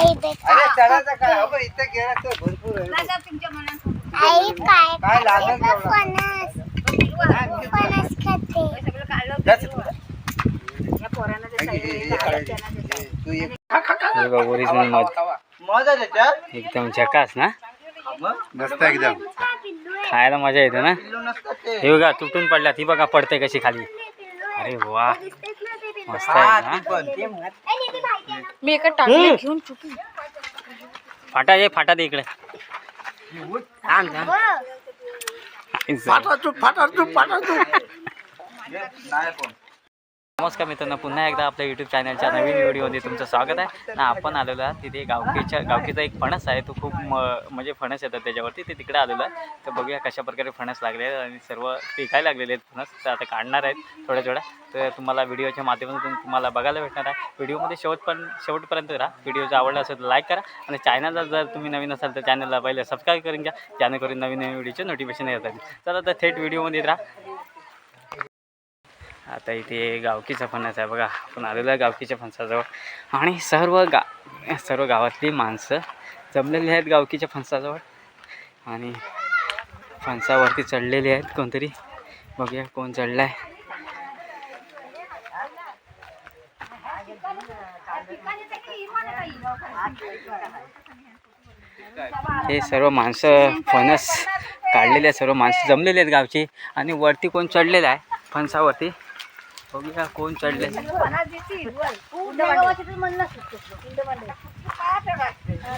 आई बेटा अरे चढायचं काय अगं इथं गेला तर भरपूर आहे. आई काय काय लागेल खाते. तेवढं? फणस फणस खाते जास्त पुढं. हे घे, हे काढायचे. हे, तू एक ओरिजिनल मध मजा. त्याच्यात एकदम झकास ना? मस्त एकदम. खायला मजा येते ना? पिल्लू नसतात ते. हे बघा तुटून पडल्यात. ही बघा पडते कशी खाली. अरे वा. मस्त हा, आहे ती ना पण ते मी एका टाकल्या घेऊन चुकी फाटा ये फाटा दे इकडे नाही पण नमस्कार मित्रांनो पुन्हा एकदा आपल्या यूट्यूब चॅनलच्या नवीन व्हिडिओमध्ये तुमचं स्वागत आहे. ना आपण आलेलो आहे तिथे गावकीच्या गावकीचा एक फणस आहे. तो खूप म म्हणजे फणस येतात त्याच्यावरती. ते तिकडे आलेलो आहे. तर बघूया कशा प्रकारे फणस लागले आहेत आणि सर्व पिकायला लागलेले आहेत फणस. तर आता काढणार आहेत थोड्या थोड्या. तर तुम्हाला व्हिडिओच्या माध्यमातून तुम्हाला बघायला भेटणार आहे. व्हिडिओमध्ये शेवट पण शेवटपर्यंत राहा. व्हिडिओ जर आवडला असेल तर लाईक करा. आणि चॅनलला जर तुम्ही नवीन असाल तर चॅनलला पहिले सबस्क्राईब करून घ्या. जेणेकरून नवीन नवीन व्हिडिओचे नोटिफिकेशन येतात. चला तर थेट व्हिडिओमध्ये राहा. आता इथे गावकीचा फणस आहे बघा. आपण आलेलो आहे गावकीच्या फणसाजवळ. आणि सर्व गा सर्व गावातली माणसं जमलेली आहेत गावकीच्या फणसाजवळ. आणि फणसावरती चढलेली आहेत कोणतरी. बघूया कोण चढला आहे हे सर्व माणसं फणस काढलेले आहेत सर्व माणसं जमलेले आहेत गावची. आणि वरती कोण चढलेलं आहे फणसावरती? बघूया कोण चढले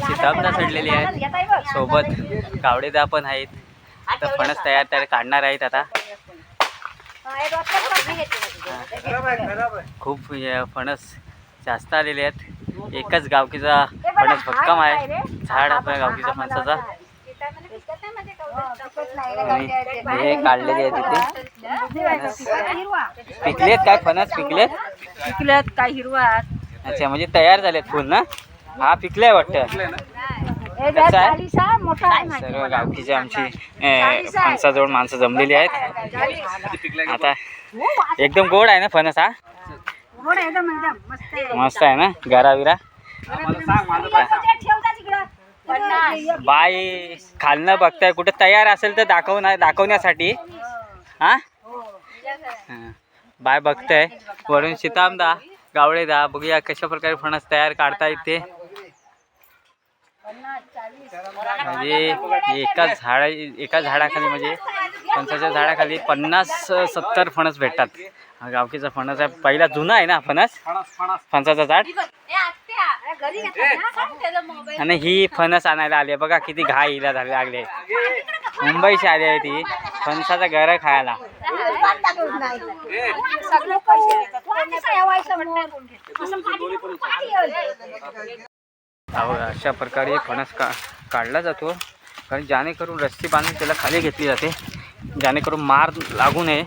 सीताबदा चढलेली आहेत. सोबत गावडेदा पण आहेत. तर फणस तयार तयार काढणार आहेत आता. खूप हे फणस जास्त आलेले आहेत. एकच गावकीचा फणस भक्कम आहे. झाड आपल्या गावकीचा फणसाचा. हे काढलेले आहेत इथे. फणस पिकलेत काय फणस? पिकलेत? पिकल्यात काय हिरवा? अच्छा म्हणजे तयार झालेत फुल ना? हा पिकलाय वाटतं. कसा आहे? सर्व गावकीचे आमची फणसाजवळ माणसं जमलेली आहेत. आता एकदम गोड आहे ना फणस हा? मस्त आहे. ना? गाराविरा बाय खालनं बघताय कुठं तयार असेल तर दाखवणार दाखवण्यासाठी. हा? हां. बाय बघताय. वरून सीतामदा गावडेदा बघूया कशा प्रकारे फणस तयार काढता येते म्हणजे एका झाडा एका झाडाखाली म्हणजे फणसाच्या झाडाखाली पन्नास सत्तर फणस भेटतात. हा गावकीचा फणस आहे. पहिला जुना आहे ना फणस? फणसाचा झाड. आणि ही फणस आणायला आली बघा किती घा हिला झाले लागले मुंबईची आली आहे ती. फणसाचा घर खायला. अहो, अशा प्रकारे फणस का काढला जातो. कारण जेणेकरून रस्सी बांधून त्याला खाली घेतली जाते. जेणेकरून मार लागू नये.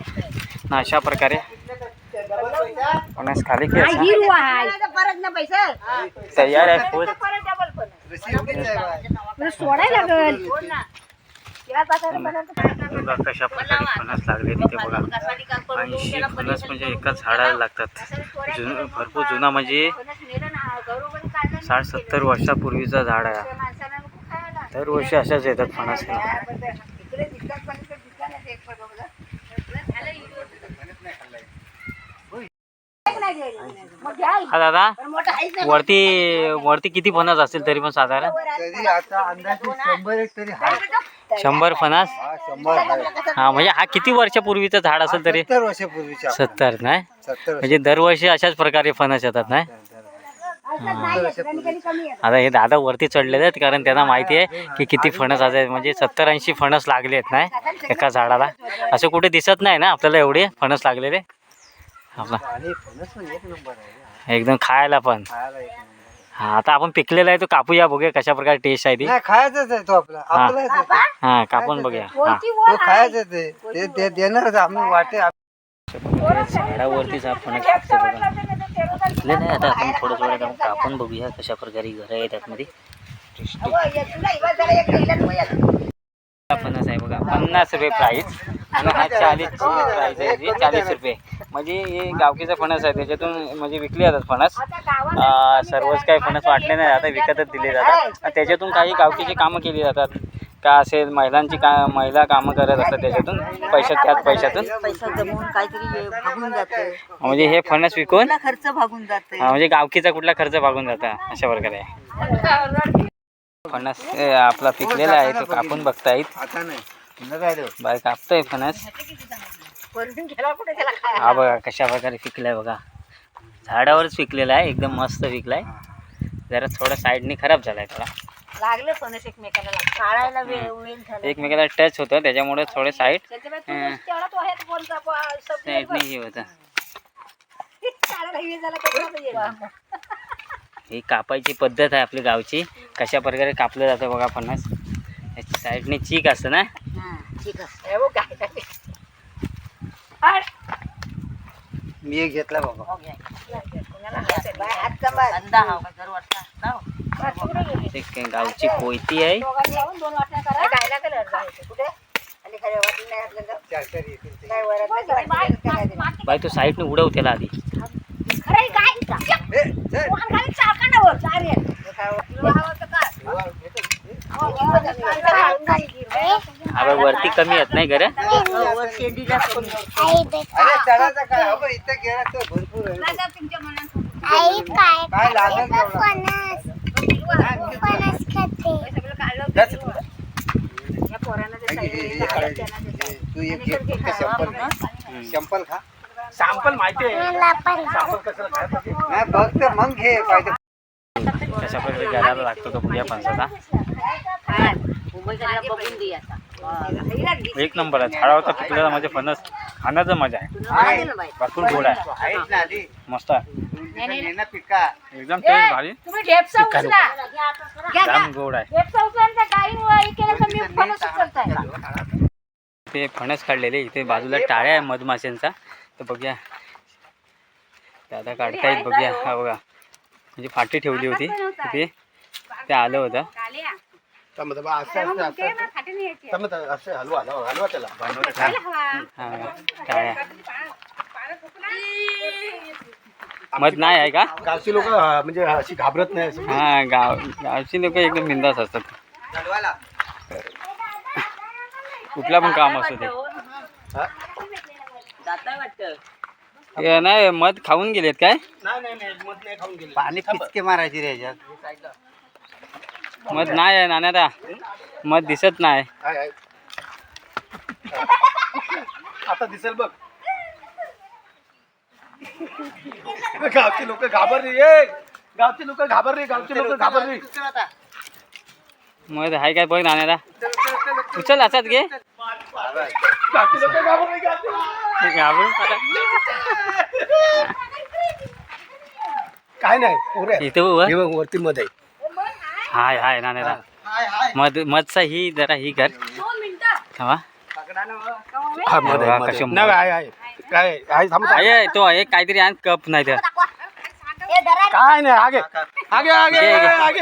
ना अशा प्रकारे. फणस खाली घ्यायचा तयार आहे फूल सोडायला लागल. बघा कशा प्रकारे फणस लागले तिथे बघा. ऐंशी फणस म्हणजे एकाच झाडाला लागतात. जुन भरपूर जुना म्हणजे साठ सत्तर वर्षापूर्वीचा झाड आहे. हा. दरवर्षी अशाच येतात फणस. हा दादा. वरती वरती किती फणस असतील तरी पण साधारण? तरी आता अंदाजे शंभर एक तरी आहे शंभर फणस? हा शंभर हा म्हणजे हा किती वर्षापूर्वीचं झाड असेल तरी? सत्तर वर्षापूर्वीच्या सत्तर नाही? सत्तर म्हणजे दरवर्षी अशाच प्रकारे फणस येतात नाही? आता हे दादा वरती चढलेले आहेत कारण त्यांना माहिती आहे की किती फणस आहेत. म्हणजे सत्तर ऐंशी फणस लागले आहेत नाही? एका झाडाला. असं कुठे दिसत नाही ना आपल्याला एवढे फणस लागलेले? आपला आणि फणस पण एक नंबर आहे एकदम खायला पण. खायला एक नंबर हा आता आपण पिकलेला आहे तो कापूया बघूया कशा प्रकारे टेस्ट आहे ती. नाही खायचंच आहे तो आपला. हा. आपलाच आहे तो. हा कापून बघूया. हा. तो खायचंच आहे. ते ते देणारच आम्ही वाटे झाडावरतीच हा बघा पिकले नाही आता आपण थोडं थोडं जाऊन कापून बघूया कशा प्रकारे घरं आहेत आतमध्ये फणस आहे बघा. पन्नास रुपये प्राईस आणि हा चाळीसची प्राईस आहे. चाळीस रुपये. म्हणजे हे गावकीचा फणस आहे. त्याच्यातून म्हणजे विकले जातात फणस. सर्वच काही फणस वाटले नाही. आता विकतच दिले जातात. आणि त्याच्यातून काही गावकीची कामं केली जातात. का असेल महिलांची का महिला कामं करत असतात त्याच्यातून? पैशात त्याच पैशातून? म्हणजे हे फणस विकून? खर्च भागून जाते? म्हणजे गावकीचा कुठला खर्च भागून जाता? अशा प्रकारे. फणस ए, आपला पिकलेला आहे तो कापून बघतायत. आता नाही. बाय कापतोय फणस. हा बघा कशा प्रकारे पिकलाय बघा. झाडावरच पिकलेला आहे एकदम मस्त पिकलाय. जरा थोडा साईडनी खराब झालाय थोडा. लागलं फणस एकमेकाला. काढायला वेळ वेळ झाला. एकमेकाला टच होतं त्याच्यामुळे थोडे साईड त्याच्यामुळे तू तेवढा तो आहे तो बोलता प- संपलं साईडनी हे होतं. काढायला वेळ झाला त्याच्यामुळे ही कापायची पद्धत आहे आपली गावची. कशा प्रकारे कापलं जातं बघा फणस याची साईडनी चीक असतं ना? ठीक. मी एक घेतला बाबा. हो, गावची कोयती आहे? बाई तू साईडने उडव त्याला आधी. हे. हो. हा बाई वरती कमी येत नाही गरे वर शेंडीला कमी. आई तर भरपूर आहे. काय नाही बघ तर मग घे पाहिजे. कशा प्रकारे घराला लागतो तो पुढ्या फणसाचा. एक नंबर आहे. झाडावरचा पिकलेला म्हणजे फणस. खाण्याचं मजा आहे. भरपूर गोड आहे. मस्त आहे. एकदम टेस्ट भारी. जाम गोड आहे. हे ते फणस काढलेले इथे बाजूला टाळ्या आहे मधमाशांचा. तर बघूया. दादा काढतायत बघूया. हा? बघा. म्हणजे फाटी ठेवली होती. तिथे ते आलं होतं. हा मध नाही आहे का? गावची लोक म्हणजे अशी घाबरत नाही हा गाव गावची लोक एकदम बिंदास असतात. कुठला पण काम असू दे. हा? नाही मध खाऊन गेलेत काय? नाही नाही नाही मध नाही खाऊन गेले पाणी पिचके मारायची रे ह्याच्यात मध नाही आहे नाण्यादा मध दिसत नाही. आहे, आहे. आता दिसेल बघ. गावची लोक घाबरली ए! गावची लोक घाबरली गावची लोक घाबरली. मध आहे काय बघ नाण्यादा उचल असाच घे. काय नाही पोरे. इथे. हे? वरती मध आहे. हाय हाय नाण्यादा मध मधचा ही जरा ही कर. हा तो एक काहीतरी आण कप नाही तर काय नाही आगे. आगे आगे. आगे.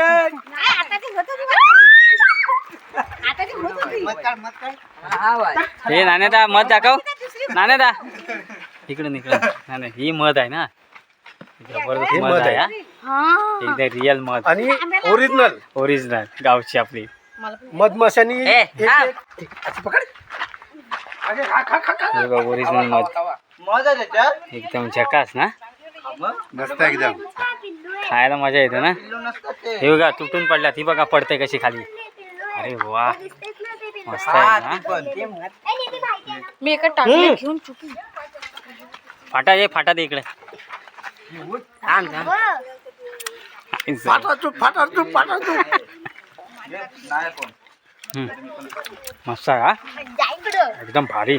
हे नाण्यादा मध दाखव. नाण्यादा इकडून इकडून नाण्या ही मध आहे ना? जबरदस्त हे मध आहे. हा. एकदम रिअल मध आणि ओरिजिनल ओरिजिनल गावची आपली. मधमाशानी ए, एक- हा. एक- एक- असं पकड. आगे खा खा खा खा. हे बघ ओरिजिनल मध मध आहे त्याच्यात. एकदम झकास ना? मस्त एकदम. खायला मजा येते ना? हे बघा तुटून पडल्यात. ही बघा पडते कशी खाली. अरे वा. मस्त आहे ना? मी एका टाकल्या घेऊन चुकी फाटा ये फाटा दे इकडे. फाटा चूप फाटा चूप फाटा चूप हम्म. मस्त आहे हा? एकदम भारी.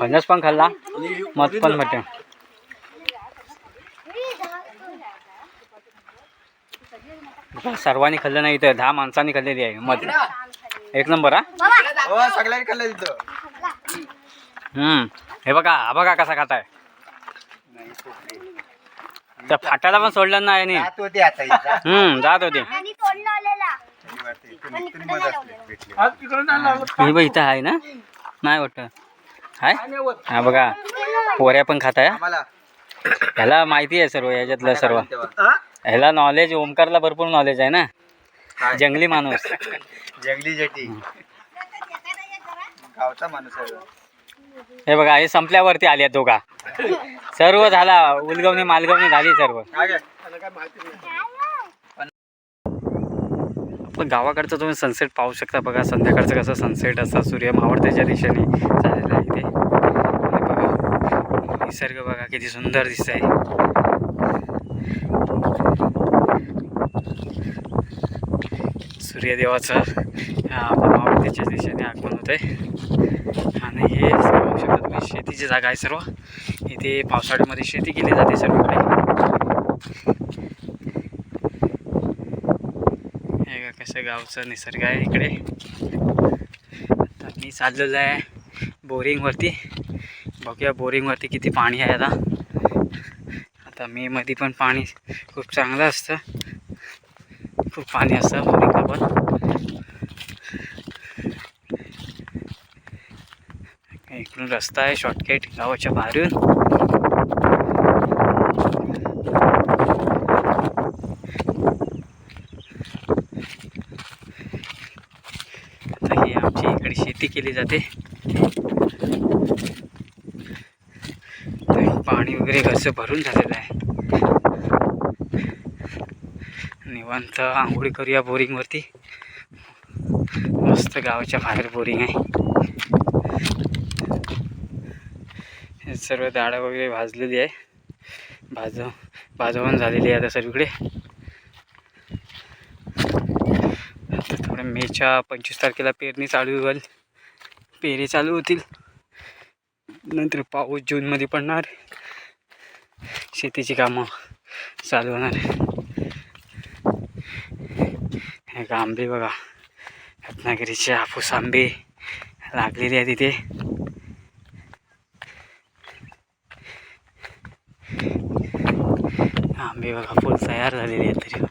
फणस पण खाल्ला मध पण भेटे सर्वांनी खाल्लं नाही तर दहा माणसांनी खाल्लेली आहे. मध एक नंबर हा? हो सगळ्यांनी खाल्लं तिथं हम्म. हे बघा हा बघा कसा खाताय. त्या फाट्याला पण सोडलं नाही आणि जात होते आता इथं. हम्म जात होते. नाही हे बघ इथं आहे ना? नाही वाटतं. हाय नाही. हा बघा. पोऱ्या पण खाताय हा? आम्हाला. ह्याला माहिती आहे सर्व याच्यातलं सर्व? ह्याला नॉलेज ओमकारला भरपूर नॉलेज आहे ना? जंगली माणूस. जंगली जटी. गावचा माणूस आहे हे बघा हे संपल्यावरती आले दोघा. सर्व झाला उलगवणी मालगवणी झाली सर्व. काय माहिती पण गावाकडचं तुम्ही सनसेट पाहू शकता बघा संध्याकाळचं कसं सनसेट असा सूर्य मावळत्याच्या दिशेने झालेला आहे इथे. आणि बघा निसर्ग बघा किती सुंदर दिसत आहे सूर्यदेवाचं ह्या मावळत्याच्या दिशेने आगमन होत आहे आणि हे सांगू शकता तुम्ही शेतीची जागा आहे सर्व. इथे पावसाळ्यामध्ये शेती केली जाते सर्वकडे. हे कसं गावचं निसर्ग आहे इकडे. आता मी चाललेलो आहे बोरिंगवरती. बघूया बोरिंगवरती किती पाणी आहे आता. आता मे मध्ये पण पाणी खूप चांगलं असतं. खूप पाणी असतं बोरिंगला पण इकडून रस्ता आहे शॉर्टकट गावाच्या बाहेरून. आता ही आमची इकडे शेती केली जाते तर पाणी घरचं भरून झालेलं आहे. निवांत आंघोळी करूया बोरिंगवरती मस्त गावाच्या बाहेर बोरिंग आहे. हे सर्व दाडं वगैरे भाजलेली आहे. भाजव भाजवण झालेली आहे आता सर्वीकडे आता थोडं मेच्या पंचवीस तारखेला पेरणी चालू होईल. पेरे चालू होतील. नंतर पाऊस जूनमध्ये पडणार. शेतीची कामं चालू होणार. आहे का आंबे बघा. रत्नागिरीचे हापूस आंबे लागलेले आहे तिथे आंबे बघा फुल तयार झालेले आहेत तरी.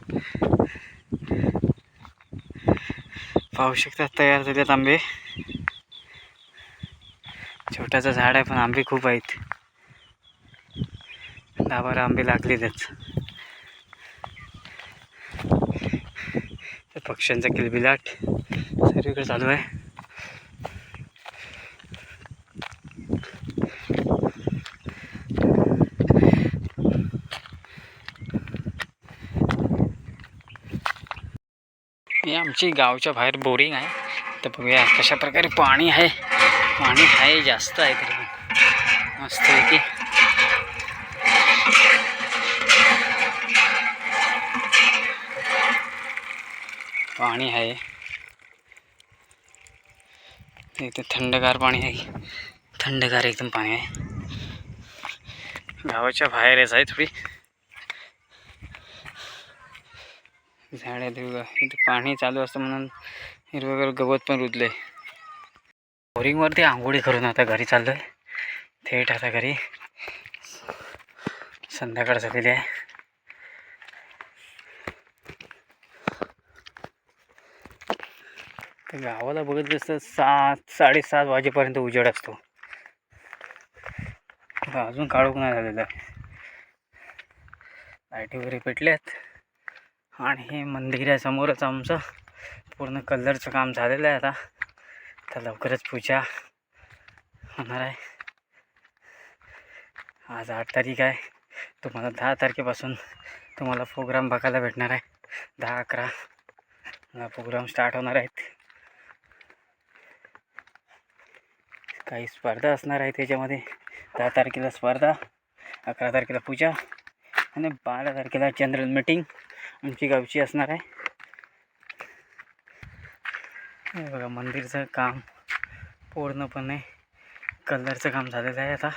पाहू शकतात तयार झालेत आंबे. छोटाचं झाड आहे पण आंबे खूप आहेत. दहा बारा आंबे लागलेलेच पक्ष्यांचा किलबिलाट सर्वीकडे चालू आहे. आमची गावच्या बाहेर बोरिंग आहे. तर बघूया कशा प्रकारे पाणी आहे. पाणी आहे जास्त आहे तरी मस्त आहे की. पाणी आहे. इथे थंडगार पाणी आहे. थंडगार एकदम पाणी आहे. गावाच्या बाहेरच आहे थोडी. झाडे देऊ इथे पाणी चालू असतं म्हणून हिरवं गवत पण रुजले बोरिंगवरती आंघोळी करून आता घरी चाललो आहे थेट आता घरी. संध्याकाळ झालेली आहे तर गावाला बघत असतं सात साडेसात वाजेपर्यंत उजेड असतो. आता अजून काळोख नाही झालेला आहे लाईटी वगैरे पेटल्यात. आणि हे मंदिर आहे समोरच आमचं. पूर्ण कलरचं काम झालेलं आहे आता. तर लवकरच पूजा होणार आहे. आज आठ तारीख आहे. तुम्हाला दहा तारखेपासून तुम्हाला प्रोग्राम बघायला भेटणार आहे. दहा अकरा. प्रोग्राम स्टार्ट होणार आहेत. काही स्पर्धा असणार आहे त्याच्यामध्ये. दहा तारखेला स्पर्धा अकरा तारखेला पूजा आणि बारा तारखेला जनरल मीटिंग आमची गावची असणार आहे. बघा मंदिरचं काम पूर्णपणे कलरचं काम झालेलं आहे आता.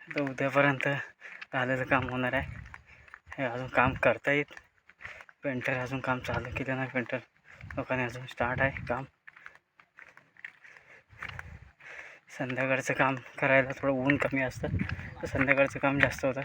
आता उद्यापर्यंत झालेलं काम होणार आहे. हे अजून काम करता येत. पेंटर अजून काम चालू केलं नाही. पेंटर लोकांनी अजून स्टार्ट आहे काम. संध्याकाळचं काम करायला थोडं ऊन कमी असतं. तर संध्याकाळचं काम जास्त होतं.